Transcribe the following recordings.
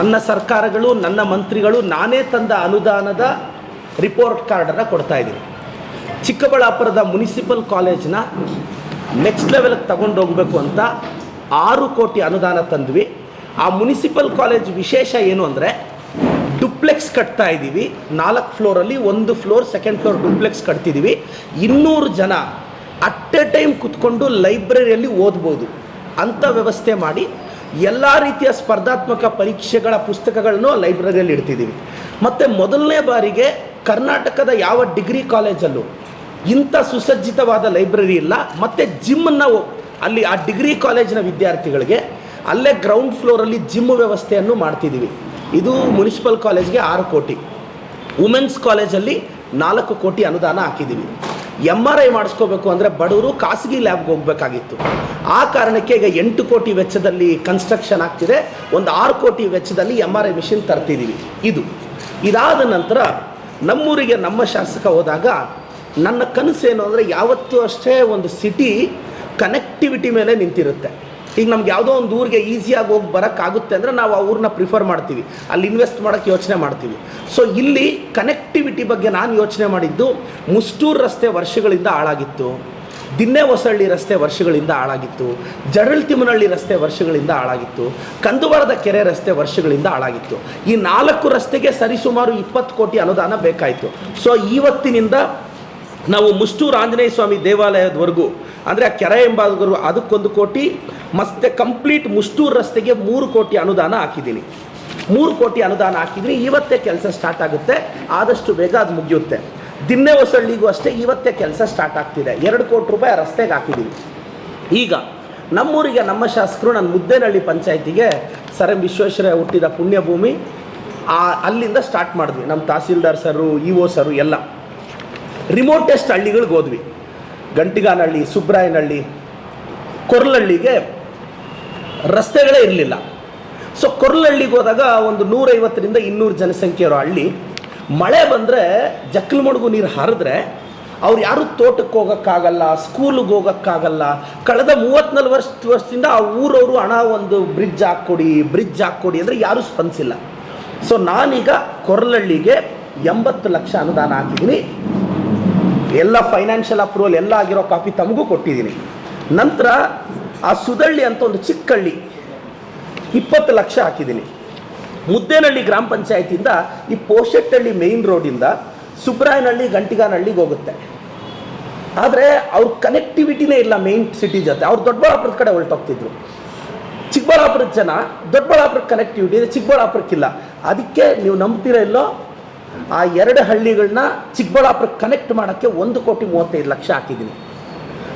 ನನ್ನ ಸರ್ಕಾರಗಳು, ನನ್ನ ಮಂತ್ರಿಗಳು ನಾನೇ ತಂದ ಅನುದಾನದ ರಿಪೋರ್ಟ್ ಕಾರ್ಡನ್ನು ಕೊಡ್ತಾ ಇದ್ದೀನಿ. ಚಿಕ್ಕಬಳ್ಳಾಪುರದ ಮುನಿಸಿಪಲ್ ಕಾಲೇಜ್ನ ನೆಕ್ಸ್ಟ್ ಲೆವೆಲ್ಗೆ ತಗೊಂಡು ಹೋಗಬೇಕು ಅಂತ ಆರು ಕೋಟಿ ಅನುದಾನ ತಂದ್ವಿ. ಆ ಮುನಿಸಿಪಲ್ ಕಾಲೇಜ್ ವಿಶೇಷ ಏನು ಅಂದರೆ ಡುಪ್ಲೆಕ್ಸ್ ಕಟ್ತಾ ಇದ್ದೀವಿ. ನಾಲ್ಕು ಫ್ಲೋರಲ್ಲಿ ಒಂದು ಫ್ಲೋರ್ ಸೆಕೆಂಡ್ ಫ್ಲೋರ್ ಡುಪ್ಲೆಕ್ಸ್ ಕಟ್ತಿದ್ದೀವಿ. ಇನ್ನೂರು ಜನ ಅಟ್ ಎ ಟೈಮ್ ಕುತ್ಕೊಂಡು ಲೈಬ್ರರಿಯಲ್ಲಿ ಓದ್ಬೋದು ಅಂಥ ವ್ಯವಸ್ಥೆ ಮಾಡಿ ಎಲ್ಲ ರೀತಿಯ ಸ್ಪರ್ಧಾತ್ಮಕ ಪರೀಕ್ಷೆಗಳ ಪುಸ್ತಕಗಳನ್ನು ಲೈಬ್ರರಿಯಲ್ಲಿ ಇಡ್ತಿದ್ದೀವಿ ಮತ್ತು ಮೊದಲನೇ ಬಾರಿಗೆ ಕರ್ನಾಟಕದ ಯಾವ ಡಿಗ್ರಿ ಕಾಲೇಜಲ್ಲೂ ಇಂಥ ಸುಸಜ್ಜಿತವಾದ ಲೈಬ್ರರಿ ಇಲ್ಲ. ಮತ್ತು ಜಿಮ್ಮನ್ನು ಅಲ್ಲಿ ಆ ಡಿಗ್ರಿ ಕಾಲೇಜಿನ ವಿದ್ಯಾರ್ಥಿಗಳಿಗೆ ಅಲ್ಲೇ ಗ್ರೌಂಡ್ ಫ್ಲೋರಲ್ಲಿ ಜಿಮ್ ವ್ಯವಸ್ಥೆಯನ್ನು ಮಾಡ್ತಿದ್ದೀವಿ ಇದು ಮುನ್ಸಿಪಲ್ ಕಾಲೇಜ್ಗೆ ಆರು ಕೋಟಿ. ವುಮೆನ್ಸ್ ಕಾಲೇಜಲ್ಲಿ ನಾಲ್ಕು ಕೋಟಿ ಅನುದಾನ ಹಾಕಿದ್ದೀವಿ ಎಂ ಆರ್ ಐ ಮಾಡಿಸ್ಕೋಬೇಕು ಅಂದರೆ ಬಡವರು ಖಾಸಗಿ ಲ್ಯಾಬ್ಗೆ ಹೋಗಬೇಕಾಗಿತ್ತು. ಆ ಕಾರಣಕ್ಕೆ ಈಗ ಎಂಟು ಕೋಟಿ ವೆಚ್ಚದಲ್ಲಿ ಕನ್ಸ್ಟ್ರಕ್ಷನ್ ಆಗ್ತಿದೆ. ಒಂದು ಆರು ಕೋಟಿ ವೆಚ್ಚದಲ್ಲಿ ಎಂ ಆರ್ ಐ ಮಿಷಿನ್ ತರ್ತಿದ್ದೀವಿ ಇದು. ಇದಾದ ನಂತರ ನಮ್ಮೂರಿಗೆ ನಮ್ಮ ಶಾಸಕ ಹೋದಾಗ, ನನ್ನ ಏನು ಅಂದರೆ ಯಾವತ್ತೂ ಅಷ್ಟೇ ಒಂದು ಸಿಟಿ ಕನೆಕ್ಟಿವಿಟಿ ಮೇಲೆ ನಿಂತಿರುತ್ತೆ. ಈಗ ನಮ್ಗೆ ಯಾವುದೋ ಒಂದು ಊರಿಗೆ ಈಸಿಯಾಗಿ ಹೋಗಿ ಬರೋಕ್ಕಾಗುತ್ತೆ ಅಂದರೆ ನಾವು ಆ ಊರನ್ನ ಪ್ರಿಫರ್ ಮಾಡ್ತೀವಿ. ಅಲ್ಲಿ ಇನ್ವೆಸ್ಟ್ ಮಾಡೋಕ್ಕೆ ಯೋಚನೆ ಮಾಡ್ತೀವಿ. ಸೊ ಇಲ್ಲಿ ಕನೆಕ್ಟಿವಿಟಿ ಬಗ್ಗೆ ನಾನು ಯೋಚನೆ ಮಾಡಿದ್ದು ಮುಸ್ಟೂರು ರಸ್ತೆ ವರ್ಷಗಳಿಂದ ಹಾಳಾಗಿತ್ತು. ದಿನ್ನೆ ಹೊಸಳ್ಳಿ ರಸ್ತೆ ವರ್ಷಗಳಿಂದ ಹಾಳಾಗಿತ್ತು. ಜರಳ್ ತಿಮ್ಮನಹಳ್ಳಿ ರಸ್ತೆ ವರ್ಷಗಳಿಂದ ಹಾಳಾಗಿತ್ತು. ಕಂದುವಾರದ ಕೆರೆ ರಸ್ತೆ ವರ್ಷಗಳಿಂದ ಹಾಳಾಗಿತ್ತು. ಈ ನಾಲ್ಕು ರಸ್ತೆಗೆ ಸರಿಸುಮಾರು ಇಪ್ಪತ್ತು ಕೋಟಿ ಅನುದಾನ ಬೇಕಾಯಿತು. ಸೊ ಇವತ್ತಿನಿಂದ ನಾವು ಮುಷ್ಟೂರು ಆಂಜನೇಯ ಸ್ವಾಮಿ ದೇವಾಲಯದವರೆಗೂ ಅಂದರೆ ಆ ಕೆರೆ ಎಂಬಾದವರು ಅದಕ್ಕೊಂದು ಕೋಟಿ, ಮತ್ತೆ ಕಂಪ್ಲೀಟ್ ಮುಷ್ಟೂರು ರಸ್ತೆಗೆ ಮೂರು ಕೋಟಿ ಅನುದಾನ ಹಾಕಿದ್ದೀನಿ. ಮೂರು ಕೋಟಿ ಅನುದಾನ ಹಾಕಿದ್ದೀನಿ ಇವತ್ತೇ ಕೆಲಸ ಸ್ಟಾರ್ಟ್ ಆಗುತ್ತೆ, ಆದಷ್ಟು ಬೇಗ ಅದು ಮುಗಿಯುತ್ತೆ. ದಿನ್ನೆ ಹೊಸಳ್ಳಿಗೂ ಅಷ್ಟೇ ಇವತ್ತೇ ಕೆಲಸ ಸ್ಟಾರ್ಟ್ ಆಗ್ತಿದೆ. ಎರಡು ಕೋಟಿ ರೂಪಾಯಿ ರಸ್ತೆಗೆ ಹಾಕಿದ್ದೀನಿ ಈಗ ನಮ್ಮೂರಿಗೆ, ನಮ್ಮ ಶಾಸಕರು ನನ್ನ ಮುದ್ದೇನಹಳ್ಳಿ ಪಂಚಾಯತಿಗೆ ಸರ್ ಎಂ ವಿಶ್ವೇಶ್ವರಯ್ಯ ಹುಟ್ಟಿದ ಪುಣ್ಯಭೂಮಿ, ಆ ಅಲ್ಲಿಂದ ಸ್ಟಾರ್ಟ್ ಮಾಡಿದ್ವಿ. ನಮ್ಮ ತಹಸೀಲ್ದಾರ್ ಸರು ಇ ಸರು ಎಲ್ಲ. ರಿಮೋಟೆಸ್ಟ್ ಹಳ್ಳಿಗಳಿಗೆ ಹೋದ್ವಿ. ಗಂಟಿಗಾನಹಳ್ಳಿ, ಸುಬ್ರಾಯನಹಳ್ಳಿ, ಕೊರ್ಲಹಳ್ಳಿಗೆ ರಸ್ತೆಗಳೇ ಇರಲಿಲ್ಲ. ಸೊ ಕೊರ್ಲಹಳ್ಳಿಗೆ ಹೋದಾಗ ಒಂದು ನೂರೈವತ್ತರಿಂದ ಇನ್ನೂರು ಜನಸಂಖ್ಯೆ ಇರೋ ಹಳ್ಳಿ. ಮಳೆ ಬಂದರೆ ಜಕ್ಕಲು ಮಡುಗು ನೀರು ಹರಿದ್ರೆ ಅವ್ರು ಯಾರೂ ತೋಟಕ್ಕೆ ಹೋಗೋಕ್ಕಾಗಲ್ಲ, ಸ್ಕೂಲಿಗೆ ಹೋಗೋಕ್ಕಾಗಲ್ಲ. ಕಳೆದ ಮೂವತ್ತ್ನಾಲ್ಕು ವರ್ಷ ವರ್ಷದಿಂದ ಆ ಊರವರು ಹಣ ಒಂದು ಬ್ರಿಡ್ಜ್ ಹಾಕ್ಕೊಡಿ ಬ್ರಿಡ್ಜ್ ಹಾಕ್ಕೊಡಿ ಅಂದರೆ ಯಾರೂ ಸ್ಪಂದಿಸಿಲ್ಲ. ಸೊ ನಾನೀಗ ಕೊರ್ಲಹಳ್ಳಿಗೆ ಎಂಬತ್ತು ಲಕ್ಷ ಅನುದಾನ ಹಾಕಿದ್ದೀನಿ. ಎಲ್ಲ ಫೈನಾನ್ಷಿಯಲ್ ಅಪ್ರೂವಲ್ ಎಲ್ಲ ಆಗಿರೋ ಕಾಪಿ ತಮಗೂ ಕೊಟ್ಟಿದ್ದೀನಿ. ನಂತರ ಆ ಸುದಳ್ಳಿ ಅಂತ ಒಂದು ಚಿಕ್ಕಳ್ಳಿ ಇಪ್ಪತ್ತು ಲಕ್ಷ ಹಾಕಿದ್ದೀನಿ. ಮುದ್ದೇನಹಳ್ಳಿ ಗ್ರಾಮ ಪಂಚಾಯತಿಯಿಂದ ಈ ಪೋಷೆಟ್ಟಹಳ್ಳಿ ಮೇಯ್ನ್ ರೋಡಿಂದ ಸುಬ್ರಾಯನಹಳ್ಳಿ, ಗಂಟಿಗಾನಹಳ್ಳಿಗೆ ಹೋಗುತ್ತೆ. ಆದರೆ ಅವ್ರ ಕನೆಕ್ಟಿವಿಟಿನೇ ಇಲ್ಲ ಮೇಯ್ನ್ ಸಿಟಿ ಜೊತೆ. ಅವ್ರು ದೊಡ್ಡಬಳ್ಳಾಪುರದ ಕಡೆ ಹೊರಟೋಗ್ತಿದ್ರು. ಚಿಕ್ಕಬಳ್ಳಾಪುರದ ಜನ ದೊಡ್ಡಬಳ್ಳಾಪುರಕ್ಕೆ ಕನೆಕ್ಟಿವಿಟಿ ಇದೆ, ಚಿಕ್ಕಬಳ್ಳಾಪುರಕ್ಕಿಲ್ಲ. ಅದಕ್ಕೆ ನೀವು ನಂಬ್ತೀರ ಇಲ್ಲೋ ಆ ಎರಡು ಹಳ್ಳಿಗಳನ್ನ ಚಿಕ್ಕಬಳ್ಳಾಪುರಕ್ಕೆ ಕನೆಕ್ಟ್ ಮಾಡೋಕ್ಕೆ ಒಂದು ಕೋಟಿ ಮೂವತ್ತೈದು ಲಕ್ಷ ಹಾಕಿದ್ದೀನಿ.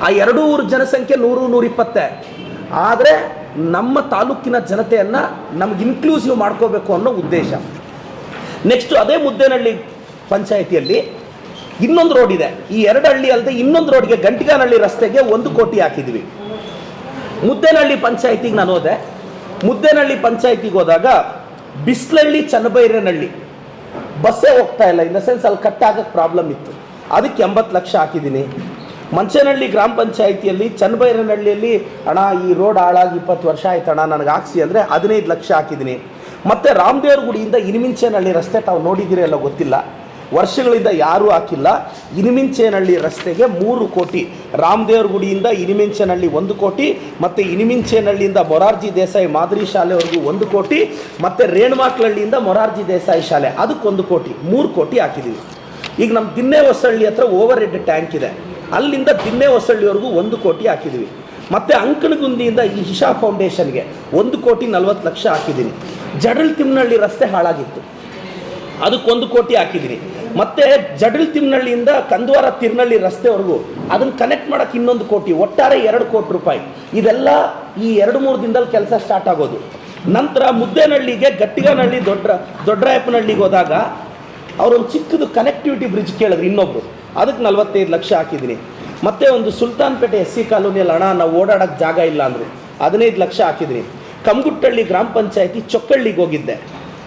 ಆ ಎರಡೂ ಊರ ಜನಸಂಖ್ಯೆ ನೂರು, ನೂರಿಪ್ಪತ್ತೆ. ಆದರೆ ನಮ್ಮ ತಾಲೂಕಿನ ಜನತೆಯನ್ನು ನಮ್ಗೆ ಇನ್ಕ್ಲೂಸಿವ್ ಮಾಡ್ಕೋಬೇಕು ಅನ್ನೋ ಉದ್ದೇಶ. ನೆಕ್ಸ್ಟು ಅದೇ ಮುದ್ದೇನಹಳ್ಳಿ ಪಂಚಾಯಿತಿಯಲ್ಲಿ ಇನ್ನೊಂದು ರೋಡ್ ಇದೆ. ಈ ಎರಡು ಹಳ್ಳಿ ಅಲ್ಲದೆ ಇನ್ನೊಂದು ರೋಡ್ಗೆ ಗಂಟಿಗಾನಹಳ್ಳಿ ರಸ್ತೆಗೆ ಒಂದು ಕೋಟಿ ಹಾಕಿದ್ವಿ. ಮುದ್ದೇನಹಳ್ಳಿ ಪಂಚಾಯಿತಿಗೆ ನಾನು ಹೋದೆ. ಮುದ್ದೇನಹಳ್ಳಿ ಪಂಚಾಯಿತಿಗೆ ಹೋದಾಗ ಬಿಸ್ಲಹಳ್ಳಿ ಚನ್ನಬೈರನಹಳ್ಳಿ ಬಸ್ಸೇ ಹೋಗ್ತಾ ಇಲ್ಲ. ಇನ್ ದ ಸೆನ್ಸ್ ಅಲ್ಲಿ ಕಟ್ ಆಗಕ್ಕೆ ಪ್ರಾಬ್ಲಮ್ ಇತ್ತು. ಅದಕ್ಕೆ ಎಂಬತ್ತು ಲಕ್ಷ ಹಾಕಿದ್ದೀನಿ. ಮಂಚನಹಳ್ಳಿ ಗ್ರಾಮ ಪಂಚಾಯಿತಿಯಲ್ಲಿ, ಚನ್ನಬೈರನಹಳ್ಳಿಯಲ್ಲಿ, ಅಣ್ಣ, ಈ ರೋಡ್ ಹಾಳಾಗಿ ಇಪ್ಪತ್ತು ವರ್ಷ ಆಯ್ತು ಅಣ್ಣ, ನನಗೆ ಹಾಕ್ಸಿ ಅಂದರೆ ಹದಿನೈದು ಲಕ್ಷ ಹಾಕಿದ್ದೀನಿ. ಮತ್ತು ರಾಮದೇವ್ರ ಗುಡಿಯಿಂದ ಇನಿಮಿಂಚೇನಹಳ್ಳಿ ರಸ್ತೆ ತಾವು ನೋಡಿದ್ದೀರಿ ಎಲ್ಲ ಗೊತ್ತಿಲ್ಲ. ವರ್ಷಗಳಿಂದ ಯಾರೂ ಹಾಕಿಲ್ಲ. ಇನಿಮಿಂಚೇನಹಳ್ಳಿ ರಸ್ತೆಗೆ ಮೂರು ಕೋಟಿ. ರಾಮದೇವ್ರ ಗುಡಿಯಿಂದ ಇನಿಮಿಂಚೇನಹಳ್ಳಿ ಒಂದು ಕೋಟಿ. ಮತ್ತು ಇನಿಮಿಂಚೇನಹಳ್ಳಿಯಿಂದ ಮೊರಾರ್ಜಿ ದೇಸಾಯಿ ಮಾದರಿ ಶಾಲೆವರೆಗೂ ಒಂದು ಕೋಟಿ. ಮತ್ತು ರೇಣುಮಾಕ್ಲಹಳ್ಳಿಯಿಂದ ಮೊರಾರ್ಜಿ ದೇಸಾಯಿ ಶಾಲೆ ಅದಕ್ಕೊಂದು ಕೋಟಿ. ಮೂರು ಕೋಟಿ ಹಾಕಿದ್ದೀವಿ ಈಗ ನಮ್ಮ ದಿನ್ನೆ ಹೊಸಳ್ಳಿ ಹತ್ರ ಓವರ್ ಹೆಡ್ ಟ್ಯಾಂಕ್ ಇದೆ. ಅಲ್ಲಿಂದ ದಿನ್ನೆ ಹೊಸಳ್ಳಿವರೆಗೂ ಒಂದು ಕೋಟಿ ಹಾಕಿದ್ದೀವಿ ಮತ್ತು ಅಂಕಣಗುಂದಿಯಿಂದ ಈ ಇಶಾ ಫೌಂಡೇಶನ್ಗೆ ಒಂದು ಕೋಟಿ ನಲ್ವತ್ತು ಲಕ್ಷ ಹಾಕಿದ್ದೀನಿ ಜಡಲ್ ತಿಮ್ಮನಹಳ್ಳಿ ರಸ್ತೆ ಹಾಳಾಗಿತ್ತು. ಅದಕ್ಕೊಂದು ಕೋಟಿ ಹಾಕಿದ್ದೀನಿ ಮತ್ತೆ ಜಡಲ್ ತಿಮ್ಮನಹಳ್ಳಿಯಿಂದ ಕಂದ್ವಾರ ತಿರ್ನಳ್ಳಿ ರಸ್ತೆವರೆಗೂ ಅದನ್ನು ಕನೆಕ್ಟ್ ಮಾಡೋಕ್ಕೆ ಇನ್ನೊಂದು ಕೋಟಿ, ಒಟ್ಟಾರೆ ಎರಡು ಕೋಟಿ ರೂಪಾಯಿ. ಇದೆಲ್ಲ ಈ ಎರಡು ಮೂರು ದಿನದಲ್ಲಿ ಕೆಲಸ ಸ್ಟಾರ್ಟ್ ಆಗೋದು. ನಂತರ ಮುದ್ದೇನಹಳ್ಳಿಗೆ ಗಟ್ಟಿಗನಹಳ್ಳಿ, ದೊಡ್ಡ, ದೊಡ್ಡರಾಯಪ್ಪನಹಳ್ಳಿಗೆ ಹೋದಾಗ ಅವರೊಂದು ಚಿಕ್ಕದು ಕನೆಕ್ಟಿವಿಟಿ ಬ್ರಿಡ್ಜ್ ಕೇಳಿದ್ರು ಇನ್ನೊಬ್ರು. ಅದಕ್ಕೆ ನಲ್ವತ್ತೈದು ಲಕ್ಷ ಹಾಕಿದ್ದೀನಿ. ಮತ್ತೆ ಒಂದು ಸುಲ್ತಾನ್ಪೇಟೆ ಎಸ್ ಸಿ ಕಾಲೋನಿಯಲ್ಲಿ ಹಣ, ನಾವು ಓಡಾಡೋಕ್ಕೆ ಜಾಗ ಇಲ್ಲ ಅಂದರು. ಹದಿನೈದು ಲಕ್ಷ ಹಾಕಿದ್ದೀನಿ. ಕಮ್ಗುಟ್ಟಳ್ಳಿ ಗ್ರಾಮ ಪಂಚಾಯತಿ ಚೊಕ್ಕಳ್ಳಿಗೆ ಹೋಗಿದ್ದೆ.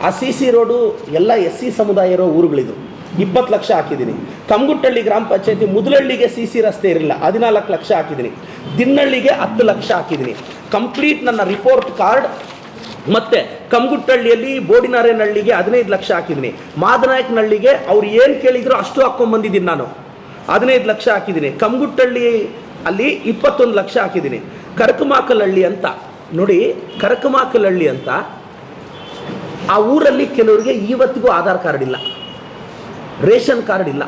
ಆ ಸಿ ಸಿ ರೋಡು, ಎಲ್ಲ ಎಸ್ ಸಿ ಸಮುದಾಯ ಇರೋ ಊರುಗಳಿದು. ಇಪ್ಪತ್ತು ಲಕ್ಷ ಹಾಕಿದ್ದೀನಿ. ಕಮ್ಗುಟ್ಟಳ್ಳಿ ಗ್ರಾಮ ಪಂಚಾಯತಿ ಮುದಲಹಳ್ಳಿಗೆ ಸಿ ಸಿ ರಸ್ತೆ ಇರಲಿಲ್ಲ. ಹದಿನಾಲ್ಕು ಲಕ್ಷ ಹಾಕಿದ್ದೀನಿ. ದಿನ್ನಳ್ಳಿಗೆ ಹತ್ತು ಲಕ್ಷ ಹಾಕಿದ್ದೀನಿ. ಕಂಪ್ಲೀಟ್ ನನ್ನ ರಿಪೋರ್ಟ್ ಕಾರ್ಡ್ ಮತ್ತೆ ಕಮ್ಗುಟ್ಟಹಳ್ಳಿಯಲ್ಲಿ ಬೋಡಿನಾರೇನಹಳ್ಳಿಗೆ ಹದಿನೈದು ಲಕ್ಷ ಹಾಕಿದ್ದೀನಿ. ಮಾದನಾಯಕನಹಳ್ಳಿಗೆ ಅವ್ರು ಏನು ಕೇಳಿದ್ರು ಅಷ್ಟು ಹಾಕೊಂಡು ಬಂದಿದ್ದೀನಿ ನಾನು. ಹದಿನೈದು ಲಕ್ಷ ಹಾಕಿದ್ದೀನಿ. ಕಮ್ಗುಟ್ಟಳ್ಳಿ ಅಲ್ಲಿ ಇಪ್ಪತ್ತೊಂದು ಲಕ್ಷ ಹಾಕಿದ್ದೀನಿ. ಕರಕಮಾಕಲಹಳ್ಳಿ ಅಂತ, ನೋಡಿ ಕರಕಮಾಕಲಹಳ್ಳಿ ಅಂತ, ಆ ಊರಲ್ಲಿ ಕೆಲವರಿಗೆ ಇವತ್ತಿಗೂ ಆಧಾರ್ ಕಾರ್ಡ್ ಇಲ್ಲ. ರೇಷನ್ ಕಾರ್ಡ್ ಇಲ್ಲ.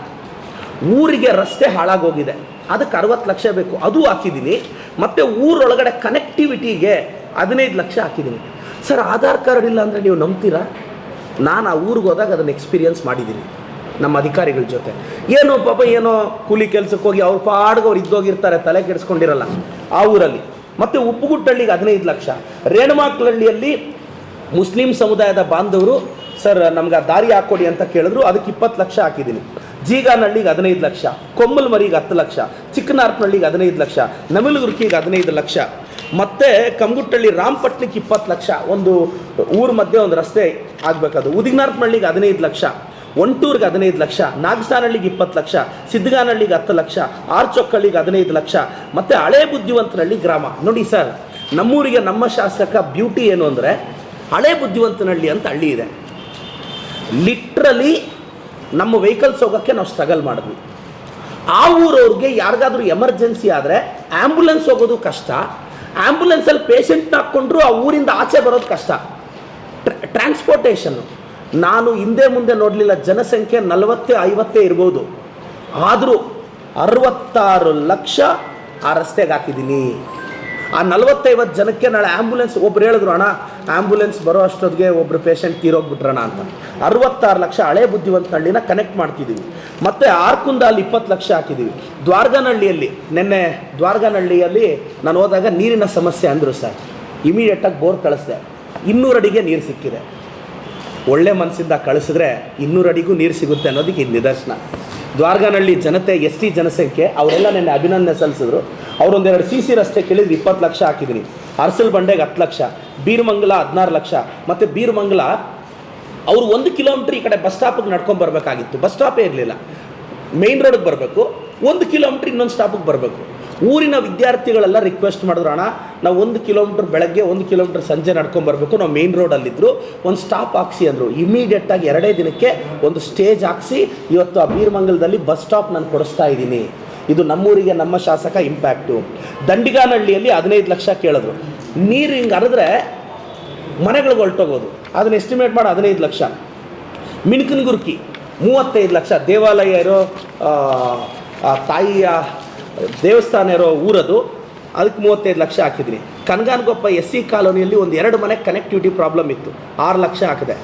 ಊರಿಗೆ ರಸ್ತೆ ಹಾಳಾಗೋಗಿದೆ. ಅದಕ್ಕೆ ಅರವತ್ತು ಲಕ್ಷ ಬೇಕು. ಅದು ಹಾಕಿದ್ದೀನಿ. ಮತ್ತು ಊರೊಳಗಡೆ ಕನೆಕ್ಟಿವಿಟಿಗೆ ಹದಿನೈದು ಲಕ್ಷ ಹಾಕಿದ್ದೀನಿ. ಸರ್ ಆಧಾರ್ ಕಾರ್ಡ್ ಇಲ್ಲ ಅಂದರೆ ನೀವು ನಂಬ್ತೀರಾ? ನಾನು ಆ ಊರಿಗೆ ಹೋದಾಗ ಅದನ್ನು ಎಕ್ಸ್ಪೀರಿಯನ್ಸ್ ಮಾಡಿದ್ದೀನಿ. ನಮ್ಮ ಅಧಿಕಾರಿಗಳ ಜೊತೆ. ಏನೋ ಪಾಪ ಏನೋ ಕೂಲಿ ಕೆಲಸಕ್ಕೆ ಹೋಗಿ ಅವ್ರ ಪಾಡ್ಗೆ ಅವ್ರು ಇದ್ದೋಗಿರ್ತಾರೆ, ತಲೆ ಕೆಡಿಸ್ಕೊಂಡಿರಲ್ಲ ಆ ಊರಲ್ಲಿ. ಮತ್ತು ಉಪ್ಪುಗುಟ್ಟಳ್ಳಿಗೆ ಹದಿನೈದು ಲಕ್ಷ. ರೇಣುಮಾಕ್ಲಹಳ್ಳಿಯಲ್ಲಿ ಮುಸ್ಲಿಂ ಸಮುದಾಯದ ಬಾಂಧವರು ಸರ್ ನಮ್ಗೆ ಆ ದಾರಿ ಹಾಕ್ಕೊಡಿ ಅಂತ ಕೇಳಿದ್ರು, ಅದಕ್ಕೆ ಇಪ್ಪತ್ತು ಲಕ್ಷ ಹಾಕಿದ್ದೀನಿ. ಜೀಗಾನಹಳ್ಳಿಗೆ ಹದಿನೈದು ಲಕ್ಷ ಕೊಮ್ಮಲ್ ಮರಿಗೆ ಹತ್ತು ಲಕ್ಷ ಚಿಕ್ಕನಾರ್ಪನಹಳ್ಳಿಗೆ ಹದಿನೈದು ಲಕ್ಷ, ನವಿಲುಗುರ್ಕಿಗೆ ಹದಿನೈದು ಲಕ್ಷ. ಮತ್ತೆ ಕಂಗುಟ್ಟಳ್ಳಿ ರಾಮಪಟ್ನಕ್ಕೆ ಇಪ್ಪತ್ತು ಲಕ್ಷ, ಒಂದು ಊರ ಮಧ್ಯೆ ಒಂದು ರಸ್ತೆ ಆಗಬೇಕದು. ಉದಿಗ್ನಾರ್ಪನಹಳ್ಳಿಗೆ ಹದಿನೈದು ಲಕ್ಷ, ಒಂಟೂರ್ಗೆ ಹದಿನೈದು ಲಕ್ಷ, ನಾಗಸಾನಹಳ್ಳಿಗೆ ಇಪ್ಪತ್ತು ಲಕ್ಷ ಸಿದ್ಧಗಾನಳ್ಳಿಗೆ ಹತ್ತು ಲಕ್ಷ, ಆರ್ಚೊಕ್ಕಳ್ಳಿಗೆ ಹದಿನೈದು ಲಕ್ಷ, ಮತ್ತು ಹಳೆ ಬುದ್ಧಿವಂತನಳ್ಳಿ ಗ್ರಾಮ. ನೋಡಿ ಸರ್, ನಮ್ಮೂರಿಗೆ ನಮ್ಮ ಶಾಸಕ ಬ್ಯೂಟಿ ಏನು ಅಂದರೆ ಹಳೆ ಬುದ್ಧಿವಂತನಹಳ್ಳಿ ಅಂತ ಹಳ್ಳಿ ಇದೆ. ಲಿಟ್ರಲಿ ನಮ್ಮ ವೆಹಿಕಲ್ಸ್ ಹೋಗೋಕ್ಕೆ ನಾವು ಸ್ಟ್ರಗಲ್ ಮಾಡಿದ್ವಿ. ಆ ಊರವ್ರಿಗೆ ಯಾರಿಗಾದ್ರೂ ಎಮರ್ಜೆನ್ಸಿ ಆದರೆ ಆ್ಯಂಬುಲೆನ್ಸ್ ಹೋಗೋದು ಕಷ್ಟ. ಆ್ಯಂಬುಲೆನ್ಸಲ್ಲಿ ಪೇಷಂಟ್ನ ಹಾಕ್ಕೊಂಡ್ರು ಆ ಊರಿಂದ ಆಚೆ ಬರೋದು ಕಷ್ಟ. ಟ್ರಾನ್ಸ್ಪೋರ್ಟೇಷನ್ನು ನಾನು ಹಿಂದೆ ಮುಂದೆ ನೋಡಲಿಲ್ಲ, ಜನಸಂಖ್ಯೆ ನಲವತ್ತೇ, ಐವತ್ತೇ ಇರ್ಬೋದು. ಆದರೂ ಅರವತ್ತಾರು ಲಕ್ಷ ಆ ರಸ್ತೆಗೆ ಹಾಕಿದ್ದೀನಿ. ಆ ನಲವತ್ತೈವತ್ತು ಜನಕ್ಕೆ ನಾಳೆ ಆ್ಯಂಬುಲೆನ್ಸ್ ಒಬ್ರು ಹೇಳಿದ್ರು, ಅಣ್ಣ ಆ್ಯಂಬುಲೆನ್ಸ್ ಬರೋ ಅಷ್ಟೊತ್ತಿಗೆ ಒಬ್ರು ಪೇಷಂಟ್ ತೀರೋಗ್ಬಿಟ್ರಣ ಅಂತ. ಅರವತ್ತಾರು ಲಕ್ಷ ಹಳೆ ಬುದ್ಧಿವಂತ ಹಳ್ಳಿನ ಕನೆಕ್ಟ್ ಮಾಡ್ತಿದ್ದೀವಿ ಮತ್ತು ಆರ್ಕುಂದ ಅಲ್ಲಿ ಇಪ್ಪತ್ತು ಲಕ್ಷ ಹಾಕಿದ್ದೀವಿ ದ್ವಾರಗಾನಹಳ್ಳಿಯಲ್ಲಿ, ನಿನ್ನೆ ದ್ವಾರಗಾನಹಳ್ಳಿಯಲ್ಲಿ ನಾನು ಹೋದಾಗ ನೀರಿನ ಸಮಸ್ಯೆ ಅಂದರು ಸರ್. ಇಮಿಡಿಯೇಟಾಗಿ ಬೋರ್ ಕಳಿಸ್ದೆ. ಇನ್ನೂರಡಿಗೆ ನೀರು ಸಿಕ್ಕಿದೆ. ಒಳ್ಳೆ ಮನಸ್ಸಿಂದ ಕಳಿಸಿದ್ರೆ ಇನ್ನೂರು ಅಡಿಗೂ ನೀರು ಸಿಗುತ್ತೆ ಅನ್ನೋದಕ್ಕೆ ಇದು ನಿದರ್ಶನ. ದ್ವಾರಗಾನಹಳ್ಳಿ ಜನತೆ, ಎಸ್ ಟಿ ಜನಸಂಖ್ಯೆ, ಅವರೆಲ್ಲ ನೆನ್ನೆ ಅಭಿನಂದನೆ ಸಲ್ಲಿಸಿದ್ರು. ಅವರೊಂದೆರಡು ಸಿ ಸಿ ರಸ್ತೆ ಕೇಳಿದ್ರು, ಇಪ್ಪತ್ತು ಲಕ್ಷ ಹಾಕಿದ್ದೀನಿ. ಅರಸಲ್ ಬಂಡೆಗೆ ಹತ್ತು ಲಕ್ಷ, ಬೀರ್ಮಂಗಲ ಹದಿನಾರು ಲಕ್ಷ, ಮತ್ತು ಬೀರ್ಮಂಗಲ, ಅವರು ಒಂದು ಕಿಲೋಮೀಟ್ರ್ ಈ ಕಡೆ ಬಸ್ ಸ್ಟಾಪಿಗೆ ನಡ್ಕೊಂಡು ಬರಬೇಕಾಗಿತ್ತು. ಬಸ್ ಸ್ಟಾಪೇ ಇರಲಿಲ್ಲ. ಮೇಯ್ನ್ ರೋಡಿಗೆ ಬರಬೇಕು, ಒಂದು ಕಿಲೋಮೀಟ್ರ್ ಇನ್ನೊಂದು ಸ್ಟಾಪಿಗೆ ಬರಬೇಕು. ಊರಿನ ವಿದ್ಯಾರ್ಥಿಗಳೆಲ್ಲ ರಿಕ್ವೆಸ್ಟ್ ಮಾಡಿದ್ರು, ಅಣ್ಣ ನಾವು ಒಂದು ಕಿಲೋಮೀಟ್ರ್ ಬೆಳಗ್ಗೆ, ಒಂದು ಕಿಲೋಮೀಟ್ರ್ ಸಂಜೆ ನಡ್ಕೊಂಬರ್ಬೇಕು ಬರಬೇಕು. ನಾವು ಮೇಯ್ನ್ ರೋಡಲ್ಲಿದ್ದರು ಒಂದು ಸ್ಟಾಪ್ ಹಾಕ್ಸಿ ಅಂದರು. ಇಮಿಡಿಯೇಟಾಗಿ ಎರಡೇ ದಿನಕ್ಕೆ ಒಂದು ಸ್ಟೇಜ್ ಹಾಕ್ಸಿ ಇವತ್ತು ಆ ಬೀರ್ಮಂಗಲದಲ್ಲಿ ಬಸ್ ಸ್ಟಾಪ್ ನಾನು ಕೊಡಿಸ್ತಾ ಇದ್ದೀನಿ. ಇದು ನಮ್ಮೂರಿಗೆ, ನಮ್ಮ ಶಾಸಕ ಇಂಪ್ಯಾಕ್ಟು ದಂಡಿಗಾನಹಳ್ಳಿಯಲ್ಲಿ ಹದಿನೈದು ಲಕ್ಷ ಕೇಳಿದ್ರು. ನೀರು ಹಿಂಗೆ ಹರಿದ್ರೆ ಮನೆಗಳಿಗೆ ಹೊರಟೋಗೋದು ಅದನ್ನು ಎಸ್ಟಿಮೇಟ್ ಮಾಡಿ, ಹದಿನೈದು ಲಕ್ಷ. ಮಿಣಕನಗುರ್ಕಿ ಮೂವತ್ತೈದು ಲಕ್ಷ. ದೇವಾಲಯ ಇರೋ ತಾಯಿಯ ದೇವಸ್ಥಾನ ಇರೋ ಊರದು ಅದಕ್ಕೆ ಮೂವತ್ತೈದು ಲಕ್ಷ ಹಾಕಿದ್ರಿ ಕನಗಾನಗೊಪ್ಪ ಎಸ್ ಸಿ ಕಾಲೋನಿಯಲ್ಲಿ ಒಂದು ಎರಡು ಮನೆ ಕನೆಕ್ಟಿವಿಟಿ ಪ್ರಾಬ್ಲಮ್ ಇತ್ತು. ಆರು ಲಕ್ಷ ಹಾಕಿದೆ.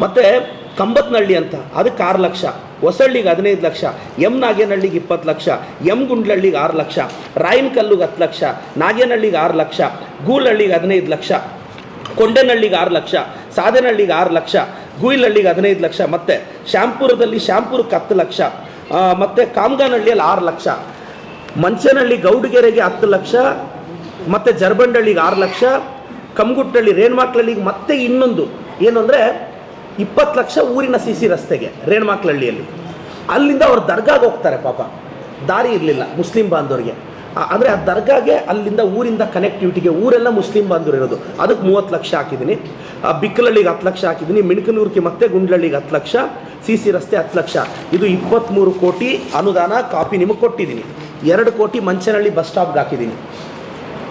ಮತ್ತು ಕಂಬತ್ನಹಳ್ಳಿ ಅಂತ, ಅದಕ್ಕೆ ಆರು ಲಕ್ಷ. ಹೊಸಳ್ಳಿಗೆ ಹದಿನೈದು ಲಕ್ಷ. ಎಂ ನಾಗೇನಹಳ್ಳಿಗೆ ಇಪ್ಪತ್ತು ಲಕ್ಷ. ಎಂ ಗುಂಡ್ಲಹಳ್ಳಿಗೆ ಆರು ಲಕ್ಷ. ರಾಯನಕಲ್ಲುಗೆ ಹತ್ತು ಲಕ್ಷ. ನಾಗೇನಹಳ್ಳಿಗೆ ಆರು ಲಕ್ಷ. ಗೂಳಹಳ್ಳಿಗೆ ಹದಿನೈದು ಲಕ್ಷ. ಕೊಂಡೇನಹಳ್ಳಿಗೆ ಆರು ಲಕ್ಷ. ಸಾಧೇನಹಳ್ಳಿಗೆ ಆರು ಲಕ್ಷ. ಗುಯಿಲಹಳ್ಳಿಗೆ ಹದಿನೈದು ಲಕ್ಷ. ಮತ್ತು ಶ್ಯಾಂಪುರದಲ್ಲಿ ಶ್ಯಾಂಪುರಕ್ಕೆ ಹತ್ತು ಲಕ್ಷ. ಮತ್ತು ಕಾಮಗಾನಹಳ್ಳಿಯಲ್ಲಿ ಆರು ಲಕ್ಷ. ಮಂಚನಹಳ್ಳಿ ಗೌಡಗೆರೆಗೆ ಹತ್ತು ಲಕ್ಷ, ಮತ್ತು ಜರ್ಬಂಡಳ್ಳಿಗೆ ಆರು ಲಕ್ಷ ಕಮ್ಗುಟ್ಟಹಳ್ಳಿ ರೇಣ್ಮಾಕ್ಲಹಳ್ಳಿಗೆ ಮತ್ತೆ ಇನ್ನೊಂದು. ಏನು ಅಂದರೆ ಇಪ್ಪತ್ತು ಲಕ್ಷ ಊರಿನ ಸಿ ಸಿ ರಸ್ತೆಗೆ ರೇಣ್ಮಾಕ್ಲಹಳ್ಳಿಯಲ್ಲಿ ಅಲ್ಲಿಂದ ಅವ್ರು ದರ್ಗಾಗೆ ಹೋಗ್ತಾರೆ ಪಾಪ. ದಾರಿ ಇರಲಿಲ್ಲ ಮುಸ್ಲಿಂ ಬಾಂಧವರಿಗೆ. ಅಂದರೆ ಆ ದರ್ಗಾಗೆ ಅಲ್ಲಿಂದ ಊರಿಂದ ಕನೆಕ್ಟಿವಿಟಿಗೆ ಊರೆಲ್ಲ ಮುಸ್ಲಿಂ ಬಾಂಧವರು ಇರೋದು. ಅದಕ್ಕೆ ಮೂವತ್ತು ಲಕ್ಷ ಹಾಕಿದ್ದೀನಿ. ಆ ಬಿಕ್ಕಲಹಳ್ಳಿಗೆ ಹತ್ತು ಲಕ್ಷ ಹಾಕಿದ್ದೀನಿ. ಮಿಣಕನೂರ್ಗೆ ಮತ್ತೆ ಗುಂಡ್ಲಹಳ್ಳಿಗೆ ಹತ್ತು ಲಕ್ಷ, ಸಿ ಸಿ ರಸ್ತೆ ಹತ್ತು ಲಕ್ಷ. ಇದು ಇಪ್ಪತ್ತ್ಮೂರು ಕೋಟಿ ಅನುದಾನ ಕಾಪಿ ನಿಮಗೆ ಕೊಟ್ಟಿದ್ದೀನಿ. ಎರಡು ಕೋಟಿ ಮಂಚನಹಳ್ಳಿ ಬಸ್ ಸ್ಟಾಪ್ಗೆ ಹಾಕಿದ್ದೀನಿ.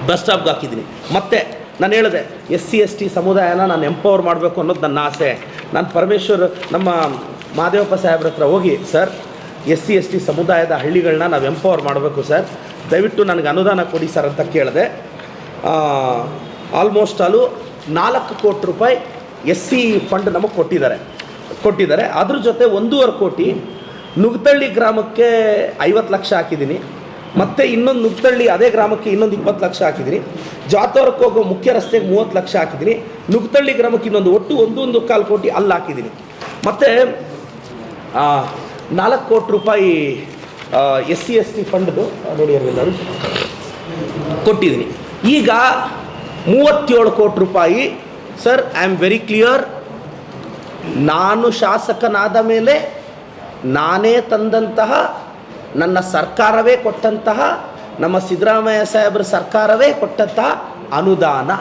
ಬಸ್ ಸ್ಟಾಪ್ಗೆ ಹಾಕಿದ್ದೀನಿ. ಮತ್ತೆ ನಾನು ಹೇಳಿದೆ ಎಸ್ ಸಿ ಎಸ್ ಟಿ ಸಮುದಾಯನ ನಾನು ಎಂಪವರ್ ಮಾಡಬೇಕು ಅನ್ನೋದು ನನ್ನ ಆಸೆ. ನಾನು ಪರಮೇಶ್ವರ್, ನಮ್ಮ ಮಹಾದೇವಪ್ಪ ಸಾಹೇಬ್ರ ಹತ್ರ ಹೋಗಿ, sir S C S T ಸಮುದಾಯದ ಹಳ್ಳಿಗಳನ್ನ ನಾವು ಎಂಪವರ್ ಮಾಡಬೇಕು, ಸರ್. ದಯವಿಟ್ಟು ನನಗೆ ಅನುದಾನ ಕೊಡಿ, ಸರ್, ಅಂತ ಕೇಳಿದೆ. ಆಲ್ಮೋಸ್ಟ್ ಆಲು ನಾಲ್ಕು ಕೋಟಿ ರೂಪಾಯಿ ಎಸ್ ಸಿ ಫಂಡ್ ನಮಗೆ ಕೊಟ್ಟಿದ್ದಾರೆ. ಕೊಟ್ಟಿದ್ದಾರೆ. ಅದ್ರ ಜೊತೆ ಒಂದೂವರೆ ಕೋಟಿ ನುಗ್ತಳ್ಳಿ ಗ್ರಾಮಕ್ಕೆ ಐವತ್ತು ಲಕ್ಷ ಹಾಕಿದ್ದೀನಿ. ಮತ್ತು ಇನ್ನೊಂದು ನುಗ್ತಳ್ಳಿ ಅದೇ ಗ್ರಾಮಕ್ಕೆ ಇನ್ನೊಂದು ಇಪ್ಪತ್ತು ಲಕ್ಷ ಹಾಕಿದ್ರಿ. ಜಾತವರಕ್ಕೆ ಹೋಗೋ ಮುಖ್ಯ ರಸ್ತೆಗೆ ಮೂವತ್ತು ಲಕ್ಷ ಹಾಕಿದ್ರಿ. ನುಗ್ತಳ್ಳಿ ಗ್ರಾಮಕ್ಕೆ ಇನ್ನೊಂದು ಒಟ್ಟು ಒಂದೊಂದು ಒಂದು ಕಾಲು ಕೋಟಿ ಅಲ್ಲಿ ಹಾಕಿದ್ದೀನಿ ಮತ್ತು ನಾಲ್ಕು ಕೋಟಿ ರೂಪಾಯಿ ಎಸ್ ಸಿ ಎಸ್ ಟಿ ಫಂಡ್ದು, ನೋಡಿ ಕೊಟ್ಟಿದ್ದೀನಿ ಈಗ ಮೂವತ್ತೇಳು ಕೋಟಿ ರೂಪಾಯಿ sir I am very clear ನಾನು ಶಾಸಕನಾದ ಮೇಲೆ ನಾನೇ ತಂದಂತಹ ನನ್ನ ಸರ್ಕಾರವೇ ಕೊಟ್ಟಂತಹ ನಮ್ಮ ಸಿದ್ದರಾಮಯ್ಯ ಸಾಹೇಬ್ರ ಸರ್ಕಾರವೇ ಕೊಟ್ಟಂತಹ ಅನುದಾನ.